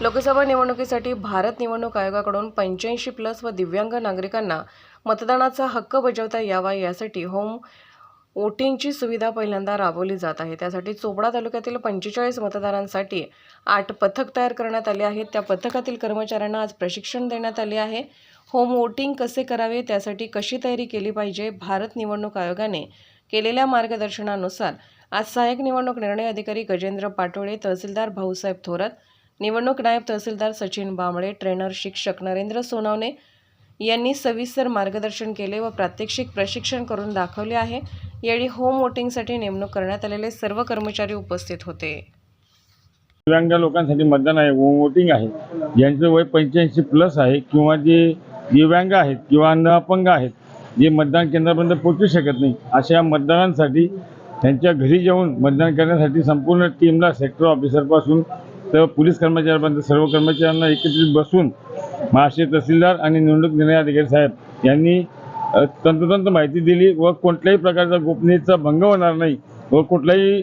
लोकसभा निवडणुकीसाठी भारत निवडणूक आयोगाकडून पंच्याऐंशी प्लस व दिव्यांग नागरिकांना मतदानाचा हक्क बजावता यावा यासाठी होम वोटिंगची सुविधा पहिल्यांदा राबवली जात आहे. त्यासाठी चोपडा तालुक्यातील पंचेचाळीस मतदारांसाठी आठ पथक तयार करण्यात आले आहेत. त्या पथकातील कर्मचाऱ्यांना आज प्रशिक्षण देण्यात आले आहे. होम वोटिंग कसे करावे त्यासाठी कशी तयारी केली पाहिजे भारत निवडणूक आयोगाने केलेल्या मार्गदर्शनानुसार आज सहाय्यक निवडणूक निर्णय अधिकारी गजेंद्र पाटोळे तहसीलदार भाऊसाहेब थोरात निवडणूक नायब तहसीलदार सचिन बांबळे ट्रेनर शिक्षक नरेंद्र सोनवणे यांनी सविस्तर मार्गदर्शन केले व प्रात्यक्षिक प्रशिक्षण करून दाखवले आहे. यावेळी होम वोटिंगसाठी नेमणूक करण्यात आलेले सर्व कर्मचारी उपस्थित होते. दिव्यांग लोकांसाठी मतदान आहे होम वोटिंग आहे. ज्यांचं वय पंच्याऐंशी प्लस आहे किंवा जे दिव्यांग आहेत किंवा अन्न अपंग आहेत जे मतदान केंद्रापर्यंत पोहोचू शकत नाही अशा मतदारांसाठी त्यांच्या घरी जाऊन मतदान करण्यासाठी संपूर्ण टीमला सेक्टर ऑफिसरपासून तर पोलीस कर्मचाऱ्यांपर्यंत सर्व कर्मचाऱ्यांना एकत्रित बसून महाराष्ट्र तहसीलदार आणि निवडणूक निर्णय अधिकारी साहेब यांनी तंतोतंत माहिती दिली व कोणत्याही प्रकारचा गोपनीयतेचा भंग होणार नाही व कुठलाही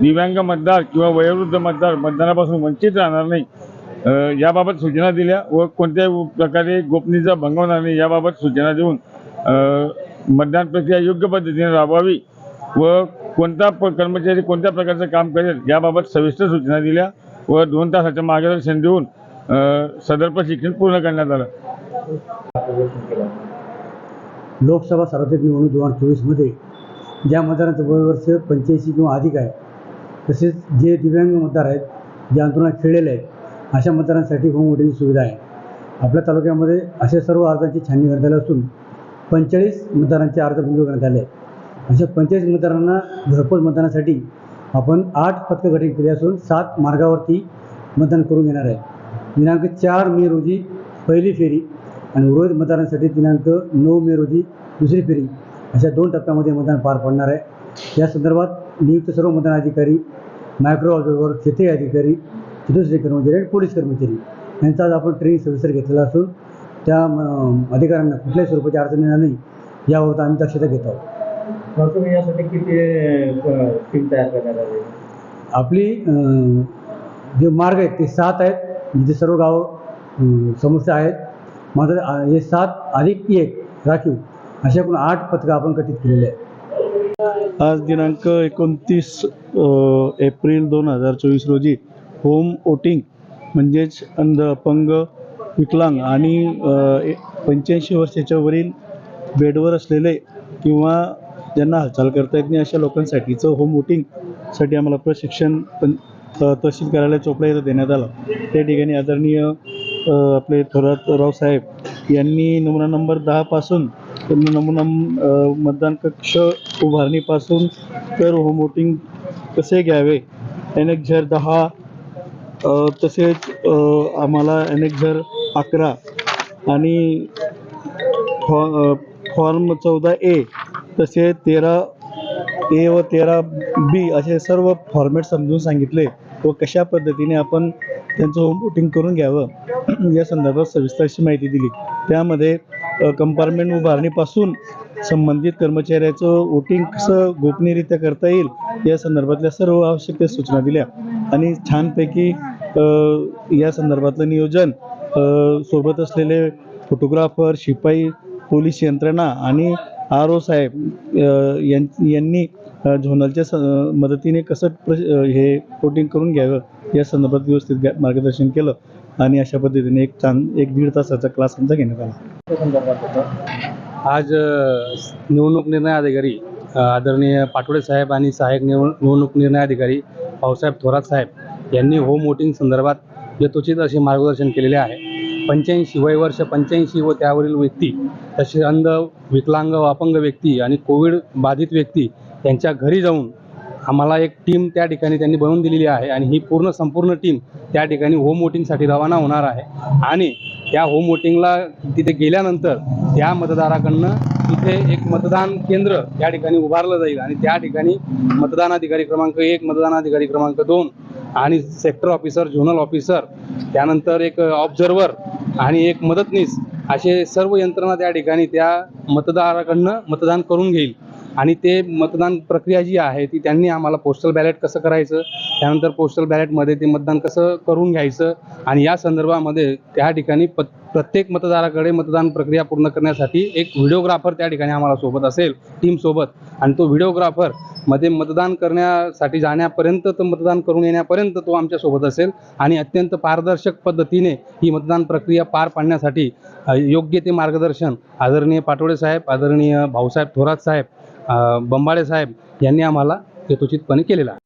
दिव्यांग मतदार किंवा वयोवृद्ध मतदार मतदानापासून वंचित राहणार नाही याबाबत सूचना दिल्या व कोणत्याही प्रकारे गोपनीयतेचा भंग होणार नाही याबाबत सूचना देऊन मतदान प्रक्रिया योग्य पद्धतीने राबवावी व कोणता कर्मचारी कोणत्या प्रकारचं काम करेल याबाबत सविस्तर सूचना दिल्या व दोन तासाचं मार्गदर्शन देऊन सदर प्रशिक्षण पूर्ण करण्यात आलं. लोकसभा सार्वत्रिक निवडणूक दोन हजार चोवीसमध्ये ज्या मतदारांचं वयवर्ष पंच्याऐंशी किंवा अधिक आहे तसेच जे दिव्यांग मतदार आहेत जे आंदोलनात खेळलेले आहेत अशा मतदारांसाठी होम वोटिंगची सुविधा आहे. आपल्या तालुक्यामध्ये अशा सर्व अर्जांची छाननी करण्यात आली असून पंचेचाळीस मतदारांचे अर्ज मंजूर करण्यात आले आहेत. अशा पंचेचाळीस मतदारांना घरपोच मतदानासाठी आपण आठ पथकं गठीत केली असून सात मार्गावरती मतदान करून घेणार आहे. दिनांक चार मे रोजी पहिली फेरी आणि उर्वरित मतदारांसाठी दिनांक नऊ मे रोजी दुसरी फेरी अशा दोन टप्प्यामध्ये मतदान पार पडणार आहे. या संदर्भात नियुक्त सर्व मतदान अधिकारी मायक्रो ऑब्झर्वर क्षेत्रीय अधिकारी चतुर्थी कर्मचारी आणि पोलीस कर्मचारी यांचा आज आपण ट्रेनिंग सविस्तर घेतलेला असून त्या म, अधिकाऱ्यांना कुठल्याही स्वरूपाची अडचण येणार नाही याबाबत आम्ही दक्षता घेत आहोत. प्रथम यासाठी किती टीम तयार करण्यात आली? आपली जे मार्ग आहेत ते सात आहेत. जिथे सर्व गाव समस्या आहेत. मात्र हे सात अधिक एक राखीव अशा एकूण आठ पथकं आपण गठीत केलेले आहेत. आज दिनांक एकोणतीस एप्रिल दोन हजार चोवीस रोजी होम वोटिंग म्हणजेच अंध अपंग विकलांग आणि पंच्याऐंशी वर्षाच्या वरील बेडवर असलेले किंवा ज्यांना हालचाल करता येत नाही अशा लोकांसाठीचं होम वोटिंगसाठी आम्हाला प्रशिक्षण पण तहसील कार्यालय चोपडा इथं देण्यात आलं. त्या ठिकाणी आदरणीय आपले थोरात रावसाहेब यांनी नमुना नंबर दहापासून नमुना मतदान कक्ष उभारणीपासून तर होम वोटिंग कसे घ्यावे एन एक झर दहा तसेच आम्हाला एन एक झर अकरा आणि फॉ फॉर्म चौदा ए तसे तेरा ए व तेरा बी असे सर्व फॉर्मॅट समजून सांगितले व कशा पद्धतीने आपण त्यांचं होम वोटिंग करून घ्यावं या संदर्भात सविस्तर अशी माहिती दिली. त्यामध्ये कंपार्टमेंट उभारणीपासून संबंधित कर्मचाऱ्याचं वोटिंग कसं गोपनीयरित्या करता येईल या संदर्भातल्या सर्व आवश्यक त्या सूचना दिल्या. आणि छानपैकी या संदर्भातलं नियोजन सोबत असलेले फोटोग्राफर शिपाई पोलीस यंत्रणा आणि आर ओ साहेब यांनी झोनलच्या स मदतीने कसं प्र हे कोटिंग करून घ्यावं या संदर्भात व्यवस्थित मार्गदर्शन केलं आणि अशा पद्धतीने एक चांग एक दीड तासाचा क्लास आमचा घेण्यात आला. आज निवडणूक निर्णय अधिकारी आदरणीय पाटोळे साहेब आणि सहाय्यक निवड निवडणूक निर्णय अधिकारी भाऊसाहेब थोरात साहेब यांनी होम वोटिंग संदर्भात यथोचित असे मार्गदर्शन केलेले आहे. पंच्याऐंशी वय वर्ष पंच्याऐंशी व त्यावरील व्यक्ती तसे अंध विकलांग व अपंग व्यक्ती आणि कोविड बाधित व्यक्ती यांच्या घरी जाऊन आम्हाला एक टीम त्या ठिकाणी त्यांनी बनवून दिलेली आहे आणि ही पूर्ण संपूर्ण टीम त्या ठिकाणी होम वोटिंगसाठी रवाना होणार आहे. आणि त्या होम वोटिंगला तिथे गेल्यानंतर त्या मतदाराकडनं तिथे एक मतदान केंद्र त्या ठिकाणी उभारलं जाईल आणि त्या ठिकाणी मतदान अधिकारी क्रमांक एक मतदान अधिकारी क्रमांक दोन आणि सेक्टर ऑफिसर झोनल ऑफिसर त्यानंतर एक ऑब्झर्वर आणि एक मदतनीस असे सर्व यंत्रणा त्या ठिकाणी त्या मतदाराकडनं मतदान करून घेईल. आणि ते मतदान प्रक्रिया जी आहे ती त्यांनी आम्हाला पोस्टल बॅलेट कसं करायचं त्यानंतर पोस्टल बॅलेटमध्ये ते मतदान कसं करून घ्यायचं आणि या संदर्भामध्ये त्या ठिकाणी प प्रत्येक मतदाराकडे मतदान प्रक्रिया पूर्ण करण्यासाठी एक व्हिडिओग्राफर त्या ठिकाणी आम्हाला सोबत असेल टीमसोबत आणि तो व्हिडिओग्राफरमध्ये मतदान करण्यासाठी जाण्यापर्यंत तर मतदान करून येण्यापर्यंत तो आमच्यासोबत असेल आणि अत्यंत पारदर्शक पद्धतीने ही मतदान प्रक्रिया पार पाडण्यासाठी योग्य ते मार्गदर्शन आदरणीय पाटोळे साहेब आदरणीय भाऊसाहेब थोरात साहेब बंबाळे साहेब यांनी आम्हाला यथोचितपणे केलेला आहे.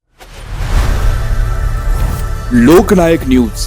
लोकनायक न्यूज.